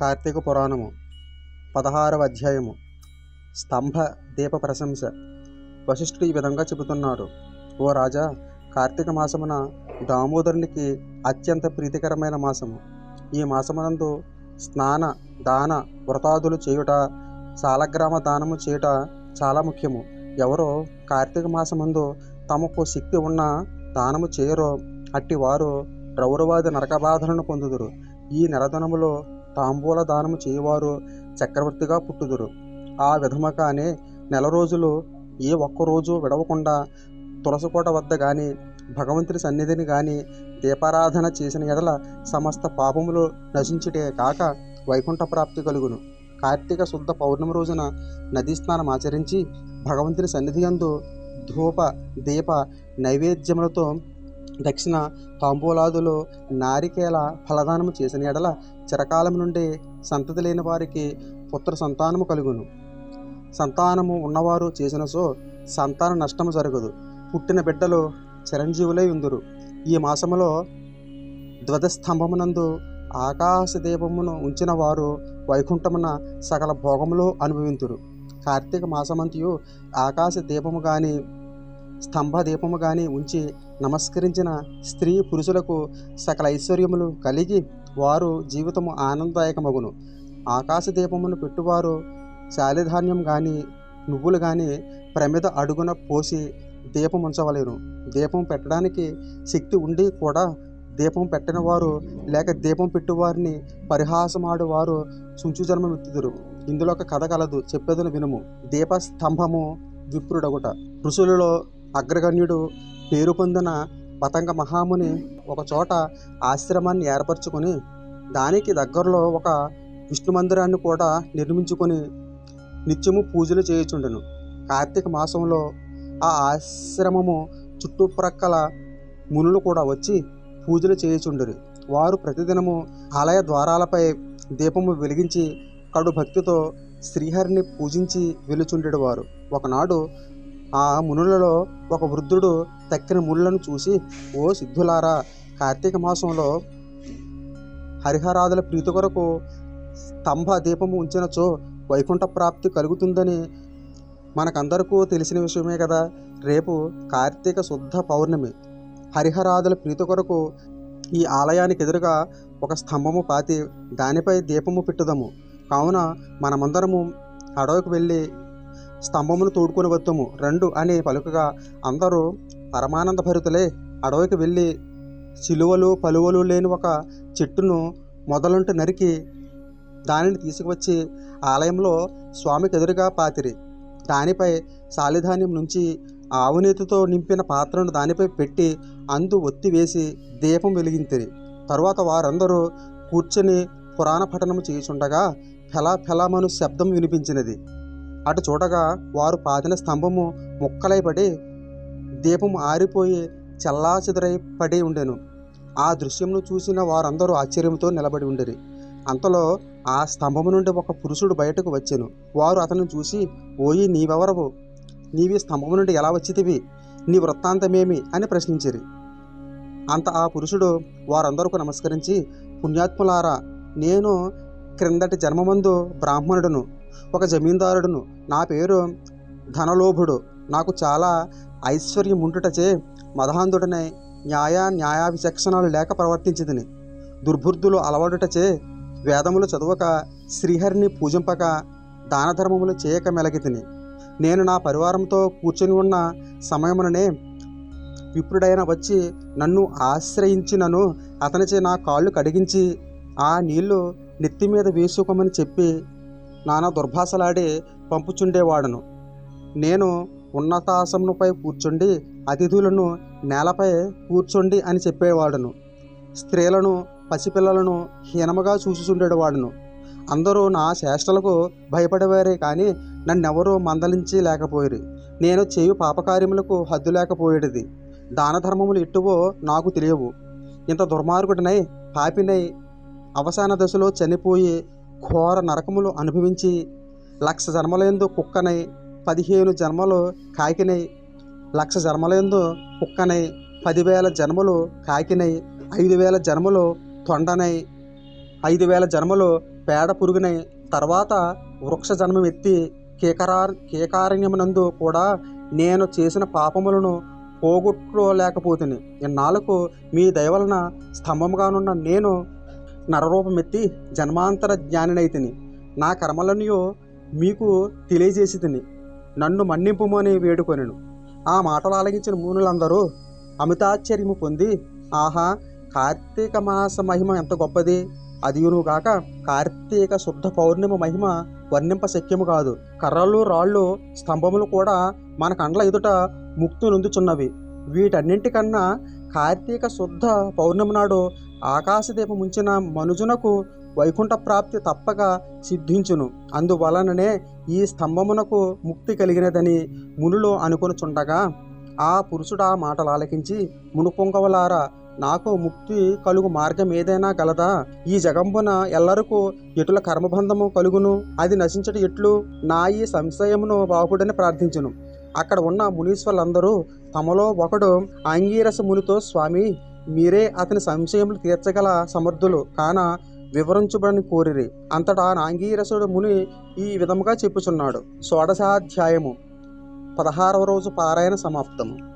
కార్తీక పురాణము పదహారవ అధ్యాయము. స్తంభ దీప ప్రశంస. వశిష్ఠుడు ఈ విధంగా చెబుతున్నాడు ఓ రాజా కార్తీక మాసమున దామోదరునికి అత్యంత ప్రీతికరమైన మాసము. ఈ మాసమునందు స్నాన దాన వ్రతాదులు చేయుట సాలగ్రామ దానము చేయుట చాలా ముఖ్యము. ఎవరో కార్తీక మాసముందు తమకు శక్తి ఉన్న దానము చేయరో అట్టి వారు రౌరవాది నరకబాధలను పొందుదురు. ఈ నెలదనములో తాంబూల దానము చేయువారు చక్రవర్తిగా పుట్టుదురు. ఆ విధముగానే నెల రోజులు ఏ ఒక్క రోజు విడవకుండా తులసికోట వద్ద కానీ భగవంతుని సన్నిధిని కానీ దీపారాధన చేసిన ఎడల సమస్త పాపములు నశించుటే కాక వైకుంఠ ప్రాప్తి కలుగును. కార్తీక శుద్ధ పౌర్ణమి రోజున నదీ స్నానం ఆచరించి భగవంతుని సన్నిధి యందు ధూప దీప నైవేద్యములతో దక్షిణ తాంబూలాదులో నారికేల ఫలదానము చేసిన ఎడల చిరకాలం నుండి సంతతి లేని వారికి పుత్ర సంతానము కలుగును. సంతానము ఉన్నవారు చేసిన సో సంతాన నష్టము జరగదు. పుట్టిన బిడ్డలు చిరంజీవులై ఉందురు. ఈ మాసములో ధ్వజస్తంభమునందు ఆకాశ దీపమును ఉంచిన వారు వైకుంఠమున సకల భోగములు అనుభవింతురు. కార్తీక మాసమంతియు ఆకాశ దీపము కానీ స్తంభ దీపము ఉంచి నమస్కరించిన స్త్రీ పురుషులకు సకల ఐశ్వర్యములు కలిగి వారు జీవితము ఆనందదాయకమగును. ఆకాశ దీపమును పెట్టువారు శాలిధాన్యం కానీ నువ్వులు కానీ ప్రమిద అడుగున పోసి దీపం ఉంచవలేను దీపం పెట్టడానికి శక్తి ఉండి కూడా దీపం పెట్టినవారు లేక దీపం పెట్టువారిని పరిహాసమాడువారు వారు ఎత్తుదురు ఇందులో ఒక కథ కలదు చెప్పేదను వినుము. దీపస్తంభము విప్రుడగుట. ఋషులలో అగ్రగణ్యుడు పేరు పొందిన పతంగ మహాముని ఒకచోట ఆశ్రమాన్ని ఏర్పరచుకొని దానికి దగ్గరలో ఒక విష్ణు మందిరాన్ని కూడా నిర్మించుకొని నిత్యము పూజలు చేయుచుండెను. కార్తీక మాసంలో ఆ ఆశ్రమము చుట్టుప్రక్కల మునులు కూడా వచ్చి పూజలు చేయుచుండరు వారు ప్రతిదినము ఆలయ ద్వారాలపై దీపము వెలిగించి కడు భక్తితో శ్రీహరిని పూజించి వెలుచుండేవారు ఒకనాడు ఆ మునులలో ఒక వృద్ధుడు తక్కిన మునులను చూసి ఓ సిద్ధులారా కార్తీక మాసంలో హరిహరాదుల ప్రీతి కొరకు స్తంభ దీపము ఉంచినచో వైకుంఠ ప్రాప్తి కలుగుతుందని మనకందరకు తెలిసిన విషయమే కదా. రేపు కార్తీక శుద్ధ పౌర్ణమి. హరిహరాదుల ప్రీతి కొరకు ఈ ఆలయానికి ఎదురుగా ఒక స్తంభము పాతి దానిపై దీపము పెట్టుదాము. కావున మనమందరము అడవికి వెళ్ళి స్తంభమును తోడుకొని వద్దుము రెండు అని పలుకగా అందరూ పరమానంద భరితులే అడవికి వెళ్ళి సిలువలు పలువలు లేని ఒక చెట్టును మొదలుంటి నరికి దానిని తీసుకువచ్చి ఆలయంలో స్వామికి ఎదురుగా పాతిరి. దానిపై సాలిధాన్యం నుంచి ఆవునేతితో నింపిన పాత్రను దానిపై పెట్టి అందు ఒత్తి వేసి దీపం వెలిగింతిరి. తరువాత వారందరూ కూర్చొని పురాణ పఠనము చేయుచుండగా ఫెలా ఫెలామను శబ్దం వినిపించినది. అటు చూడగా వారు పాతిన స్తంభము ముక్కలై పడి దీపం ఆరిపోయి చెల్లాచెదురై పడి ఉండెను. ఆ దృశ్యంను చూసిన వారందరూ ఆశ్చర్యంతో నిలబడి ఉండేది అంతలో ఆ స్తంభము నుండి ఒక పురుషుడు బయటకు వచ్చాను. వారు అతను చూసి ఓయి నీవెవరవు? నీవి స్తంభము నుండి ఎలా వచ్చితివి? నీ వృత్తాంతమేమి? అని ప్రశ్నించిరి. అంత ఆ పురుషుడు వారందరకు నమస్కరించి పుణ్యాత్ములారా నేను క్రిందటి జన్మమందు బ్రాహ్మణుడును. ఒక జమీందారుడును నా పేరు ధనలోభుడు. నాకు చాలా ఐశ్వర్యం ఉండుటచే మదహాంధుడనై న్యాయ న్యాయ విచక్షణలు లేక ప్రవర్తించదని దుర్బుద్ధులు అలవాటుటచే వేదములు చదవక శ్రీహరిని పూజింపక దాన ధర్మములు చేయక మెలగితిని. నేను నా పరివారంతో కూర్చొని ఉన్న సమయముననే విప్రుడైన వచ్చి నన్ను ఆశ్రయించినను అతనిచే నా కాళ్ళు కడిగించి ఆ నీళ్ళు నెత్తి మీద వేసుకోమని చెప్పి నానా దుర్భాషలాడి పంపుచుండేవాడను. నేను ఉన్నతాసముపై కూర్చుండి అతిథులను నేలపై కూర్చోండి అని చెప్పేవాడును. స్త్రీలను పసిపిల్లలను హీనముగా చూచుచుండేవాడును అందరూ నా చేష్టలకు భయపడేవారే కానీ నన్నెవరూ మందలించి లేకపోయేరు. నేను చేయు పాపకార్యములకు హద్దు లేకపోయేది దాన ధర్మములు ఎట్టువో నాకు తెలియవు. ఇంత దుర్మార్గుడినై పాపినై అవసాన దశలో చనిపోయి ఘోర నరకములు అనుభవించి లక్ష జన్మలందు కుక్కనై పదిహేను జన్మలు కాకినై లక్ష జన్మలందు కుక్కనై పదివేల జన్మలు కాకినై ఐదు వేల జన్మలు తొండనై ఐదు వేల జన్మలు పేడ పురుగునై తర్వాత వృక్ష జన్మం ఎత్తి కీకరా కీకారణ్యమునందు కూడా నేను చేసిన పాపములను పోగొట్టుకోలేకపోతుంది ఇన్నాళ్ళకు మీ దయవలన స్తంభంగానున్న నేను నరరూపమెత్తి జన్మాంతర జ్ఞానినైతిని నా కర్మలనియో మీకు తెలియజేసి తిని నన్ను మన్నింపుమని వేడుకొనెను. ఆ మాటలు ఆలగించిన మూనులందరూ అమితాశ్చర్యము పొంది ఆహా కార్తీక మాస మహిమ ఎంత గొప్పది. అదియునుగాక కార్తీక శుద్ధ పౌర్ణిమ మహిమ వర్ణింప శక్యము కాదు. కర్రలు రాళ్ళు స్తంభములు కూడా మన కండ్ల ఎదుట ముక్తి నొందుచున్నవి వీటన్నింటికన్నా కార్తీక శుద్ధ పౌర్ణమి నాడు ఆకాశదీపం ఉంచిన మనుజునకు వైకుంఠ ప్రాప్తి తప్పక సిద్ధించును. అందువలననే ఈ స్తంభమునకు ముక్తి కలిగినదని మునులు అనుకొనుచుండగా ఆ పురుషుడు ఆ మాటలు ఆలకించి మునుపొంగవలారా నాకు ముక్తి కలుగు మార్గం ఏదైనా గలదా? ఈ జగంబున ఎల్లరకు ఎటుల కర్మబంధము కలుగును? అది నశించట ఎట్లు? నా ఈ సంశయమును బాపుడని ప్రార్థించును. అక్కడ ఉన్న మునీశ్వరులందరూ తమలో ఒకడు ఆంగీరస మునితో స్వామి మీరే అతని సంశయములు తీర్చగల సమర్థులు కాన వివరించబడని కోరిరి. అంతటా నాంగీరసుడు ముని ఈ విధముగా చెప్పుచున్నాడు. షోడశాధ్యాయము పదహారవ రోజు పారాయణ సమాప్తము.